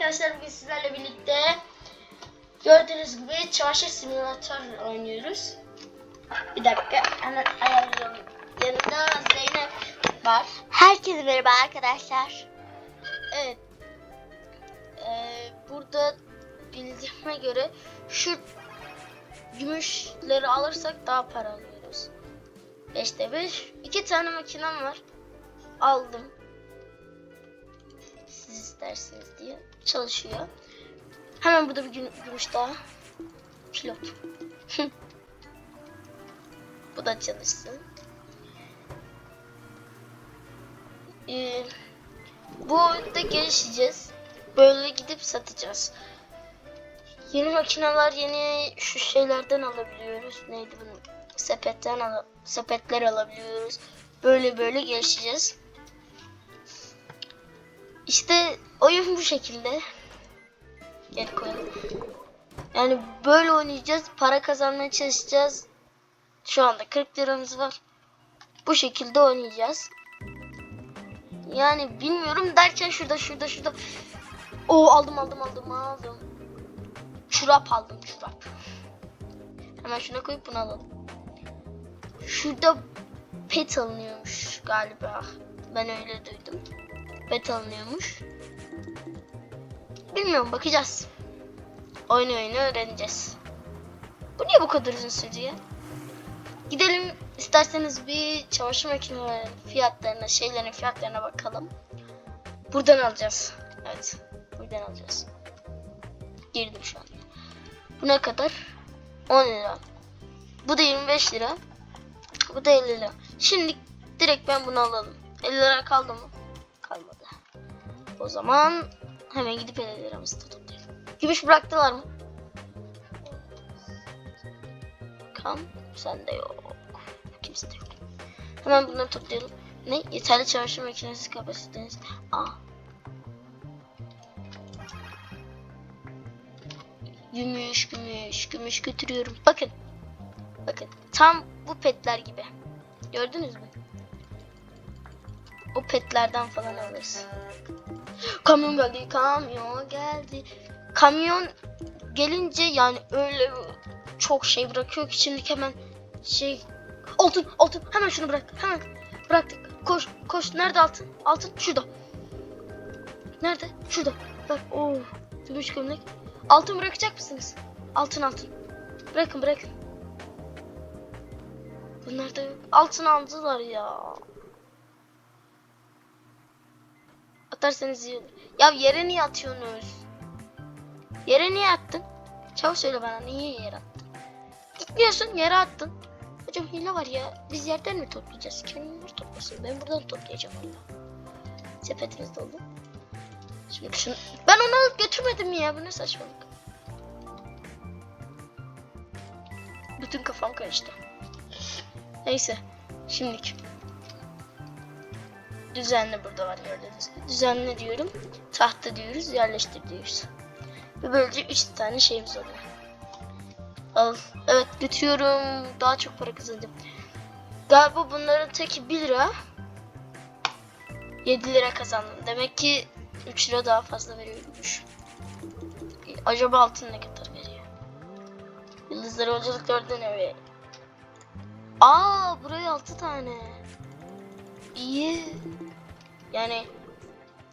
arkadaşlar bugün sizlerle birlikte gördüğünüz gibi çamaşır simülatör oynuyoruz. Bir dakika hemen ayarlayalım. Yanımda Zeynep var. Herkese merhaba arkadaşlar. Evet. Ee, burada bildiğime göre şu gümüşleri alırsak daha para alıyoruz. 5'te 5. İki tane makinem var. Aldım. Siz isterseniz diye. Çalışıyor. Hemen burada bir güm- gümüş daha. Pilot. Bu da çalışsın. Ee, bu oyunda gelişeceğiz. Böyle gidip satacağız. Yeni makineler, yeni şu şeylerden alabiliyoruz. Neydi bunun? Sepetten al sepetler alabiliyoruz. Böyle böyle gelişeceğiz. İşte oyun bu şekilde. Geri koyalım. Yani böyle oynayacağız. Para kazanmaya çalışacağız. Şu anda 40 liramız var. Bu şekilde oynayacağız. Yani bilmiyorum derken şurada şurada şurada. Oo aldım aldım aldım aldım. Çorap aldım çorap. Hemen şuna koyup bunu alalım. Şurada pet alınıyormuş galiba. Ben öyle duydum. Pet alınıyormuş. Bilmiyorum bakacağız. Oyunu oyunu öğreneceğiz. Bu niye bu kadar uzun sürdü? Gidelim isterseniz bir çamaşır makinelerinin fiyatlarına, şeylerin fiyatlarına bakalım. Buradan alacağız. Evet. Buradan alacağız. Girdim şu an. Bu ne kadar? 10 lira. Bu da 25 lira. Bu da 50 lira. Şimdi direkt ben bunu alalım. 50 lira kaldı mı? Kalmadı. O zaman hemen gidip 50 liramızı da toplayalım. Gümüş bıraktılar mı? Kam sende yok. Kimse de yok. Hemen bunları toplayalım. Ne? Yeterli çamaşır makinesi kapasiteniz. Aa. Gümüş, gümüş, gümüş götürüyorum. Bakın. Bakın. Tam bu petler gibi. Gördünüz mü? O petlerden falan alırız. Kamyon geldi, kamyon geldi. Kamyon gelince yani öyle çok şey bırakıyor ki şimdi hemen şey altın altın hemen şunu bırak hemen bıraktık. Koş koş nerede altın? Altın şurada. Nerede? Şurada. Bak o gümüş gömlek. Altın bırakacak mısınız? Altın altın. Bırakın bırakın. Bunlar da altın aldılar ya atarsanız iyi olur ya yere niye atıyorsunuz yere niye attın çabuk söyle bana niye yere attın Gitmiyorsun yere attın. Hocam hile var ya. Biz yerden mi toplayacağız? Kendileri toplasın. Ben buradan toplayacağım onu. Sepetimiz doldu. Şimdi şunu... Ben onu alıp götürmedim ya. Bu ne saçmalık. Bütün kafam karıştı. Neyse. Şimdilik. Düzenli burada var gördüğünüz gibi. Düzenli diyorum. Tahta diyoruz. Yerleştir diyoruz. Ve böylece 3 tane şeyimiz oluyor. Al. Evet götürüyorum. Daha çok para kazanacağım. Galiba bunların teki 1 lira. 7 lira kazandım. Demek ki 3 lira daha fazla veriyormuş. Acaba altın ne kadar veriyor? Yıldızları hocalık gördün evi. Aa buraya 6 tane. İyi. Yani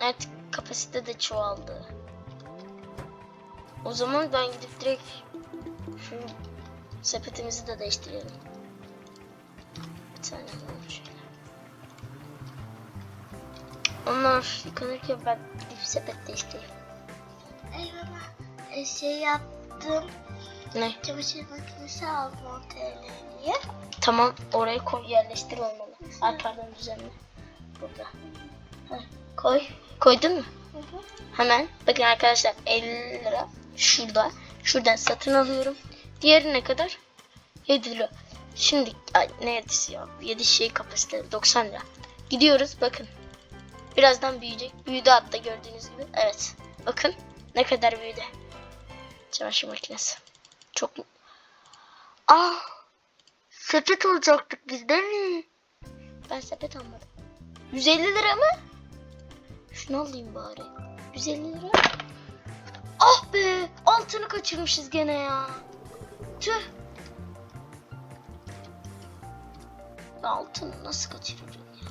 artık kapasite de çoğaldı. O zaman ben gidip direkt şu sepetimizi de değiştirelim. Bir tane alalım şöyle. Onlar yıkanırken ben gidip sepet değiştireyim. Ay baba e, şey yaptım. Ne? Çamaşır makinesi aldım 10 TL'ye. Tamam oraya koy yerleştir olmalı. Arkadan düzenle. Burada. Heh, koy. Koydun mu? Hı hı. Hemen. Bakın arkadaşlar 50 lira şurada. Şuradan satın alıyorum. Diğeri ne kadar? 7 lira. Şimdi ay neredeyse ya? 7 şey kapasite 90 lira. Gidiyoruz bakın. Birazdan büyüyecek. Büyüdü hatta gördüğünüz gibi. Evet. Bakın ne kadar büyüdü. Çamaşır makinesi. Çok mu? Ah! Sepet alacaktık biz değil mi? Ben sepet almadım. 150 lira mı? Şunu alayım bari. 150 lira. Ah be altını kaçırmışız gene ya. Tüh. Altını nasıl kaçırırım ya?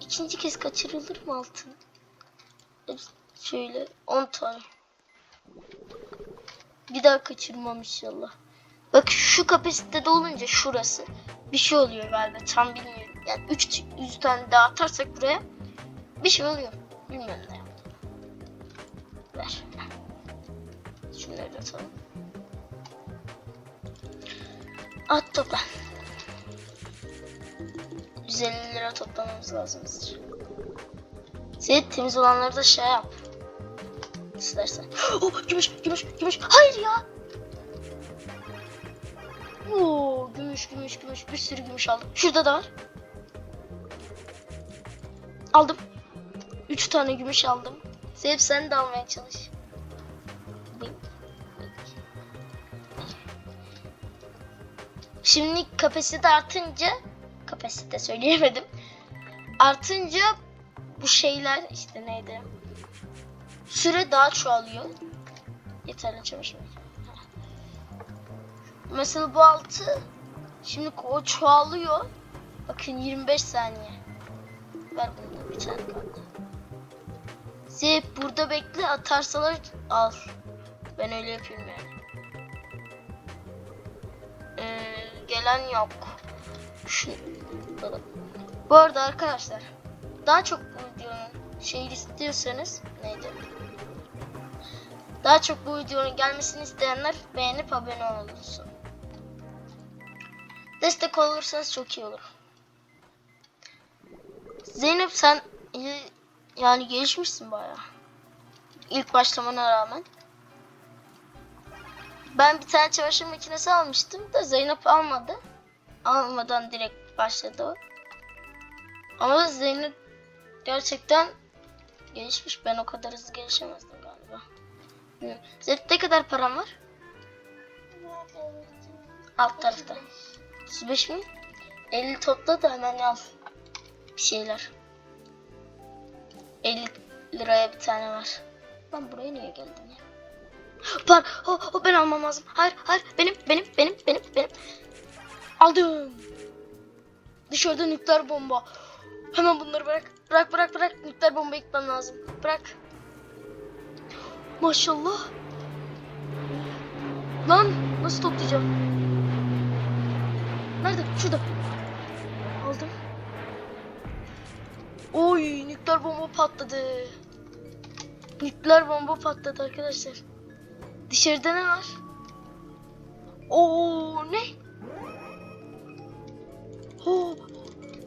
İkinci kez kaçırılır mı altın? Şöyle 10 tane. Bir daha kaçırmam inşallah. Bak şu kapasitede olunca şurası bir şey oluyor galiba tam bilmiyorum. Yani 3 100 tane daha atarsak buraya bir şey oluyor. Bilmiyorum ne yaptı. Ver. Şunları da atalım. At topla. 150 lira toplamamız lazımdır. Seyit temiz olanları da şey yap. İstersen. Oh, gümüş, gümüş, gümüş. Hayır ya. Oo, gümüş, gümüş, gümüş. Bir sürü gümüş aldım. Şurada da var. Aldım. Üç tane gümüş aldım. Seyip sen de almaya çalış. Şimdi kapasite artınca kapasite söyleyemedim. Artınca bu şeyler işte neydi? Süre daha çoğalıyor. Yeterli makinesi. Mesela bu altı şimdi o çoğalıyor. Bakın 25 saniye. Ver bunu bir tane kaldı. Zeynep burada bekle atarsalar al. Ben öyle yapayım yani. Ee, gelen yok. Şu, bu arada arkadaşlar daha çok bu videonun şeyi istiyorsanız neydi? Daha çok bu videonun gelmesini isteyenler beğenip abone olursun. Destek olursanız çok iyi olur. Zeynep sen yani gelişmişsin bayağı. İlk başlamana rağmen. Ben bir tane çamaşır makinesi almıştım da Zeynep almadı. Almadan direkt başladı o. Ama Zeynep gerçekten gelişmiş. Ben o kadar hızlı gelişemezdim galiba. Zeynep ne kadar param var? Alt tarafta. 35 mi? 50 topla da hemen al. Bir şeyler. 50 liraya bir tane var. Ben buraya niye geldim ya? Par, o, o ben almam lazım. Hayır, hayır, benim, benim, benim, benim, benim. Aldım. Dışarıda nükleer bomba. Hemen bunları bırak. Bırak, bırak, bırak. Nükleer bomba gitmem lazım. Bırak. Maşallah. Lan nasıl toplayacağım? Nerede? Şurada. Aldım. Oy nükleer bomba patladı. Nükleer bomba patladı arkadaşlar. Dışarıda ne var? Oo ne? Oo,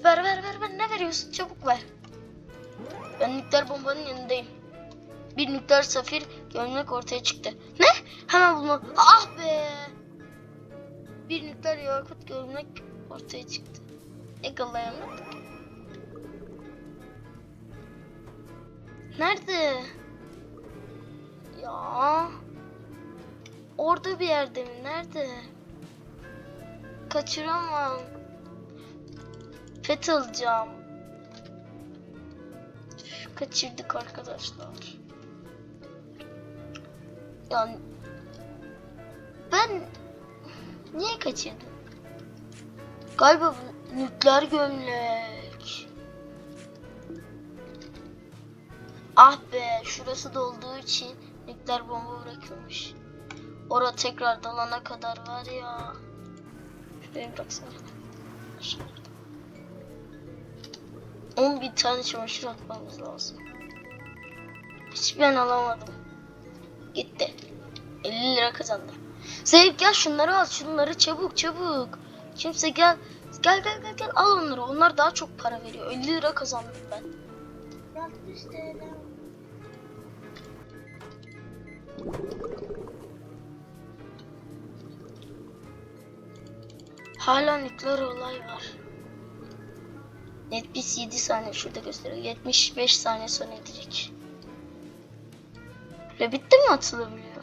ver ver ver ver ne veriyorsun çabuk ver. Ben nükleer bombanın yanındayım. Bir nükleer safir gömlek ortaya çıktı. Ne? Hemen bulma. Ah be. Bir nükleer yakut gömlek ortaya çıktı. Yakalayamadık. Nerede? Ya. Orada bir yerde mi? Nerede? Kaçıramam. Pet alacağım. Kaçırdık arkadaşlar. Yani ben niye kaçırdım? Galiba bu nükleer gömlek. Ah be şurası dolduğu için nükleer bomba bırakılmış. Orada tekrar dalana kadar var ya. Şuraya baksana. 11 tane çamaşır atmamız lazım. Hiç ben alamadım. Gitti. 50 lira kazandım. Zeynep gel şunları al şunları çabuk çabuk. Kimse gel. Gel gel gel gel al onları. Onlar daha çok para veriyor. 50 lira kazandım ben. 60 TL. Hala nükleer olay var. 77 saniye şurada gösteriyor. 75 saniye sonra gidecek. Ve bitti mi atılabiliyor?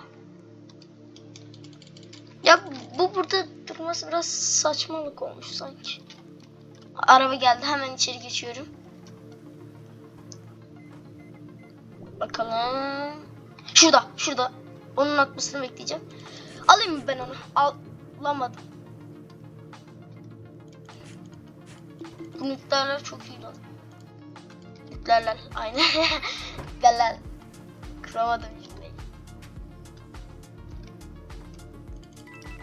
Ya bu burada durması biraz saçmalık olmuş sanki. Araba geldi hemen içeri geçiyorum. Bakalım. Şurada, şurada. Onun atmasını bekleyeceğim. Alayım mı ben onu? Alamadım. Bu nükleerler çok iyi lan. Nükleerler, aynen. Nükleerler. Kıramadım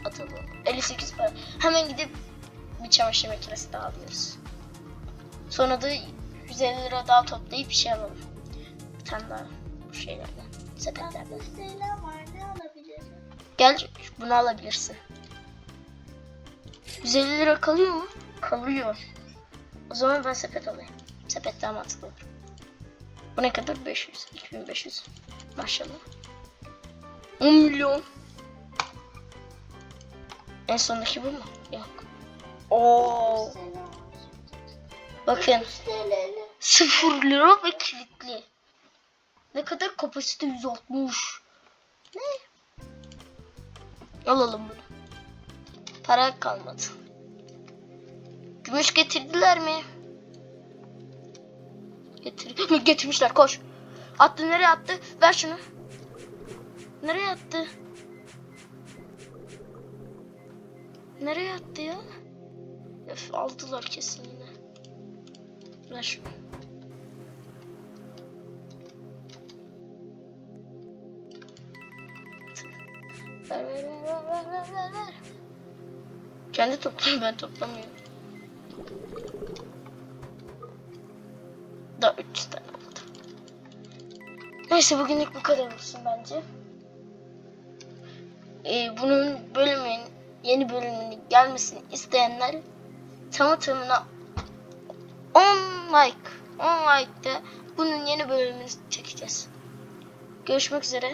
Atalım. 58 para. Hemen gidip bir çamaşır makinesi daha alıyoruz. Sonra da 150 lira daha toplayıp bir şey alalım. Bir tane daha bu şeylerden. Sepetlerden. 60 TL var ne alabilirim? Gel bunu alabilirsin. 150 lira kalıyor mu? Kalıyor. O zaman ben sepet alayım. Sepet daha mantıklı olur. Bu ne kadar? 500. 2500. Maşallah. 10 milyon. En sondaki bu mu? Yok. Oo. 60 TL var. Bakın. 60 TL. 0 lira ve kilitli. Ne kadar kapasite 160. Ne? Alalım bunu. Para kalmadı. Gümüş getirdiler mi? Getir getirmişler koş. Attı nereye attı? Ver şunu. Nereye attı? Nereye attı ya? Öf, aldılar kesin yine. Ver. Ver ver ver ver ver ver ver. Kendi topluyor ben toplamıyorum. Daha 300 tane oldu. Neyse bugünlük bu kadar olsun bence. Ee, bunun bölümün yeni bölümünün gelmesini isteyenler tamı tamına 10 like 10 like'da bunun yeni bölümünü çekeceğiz. Görüşmek üzere.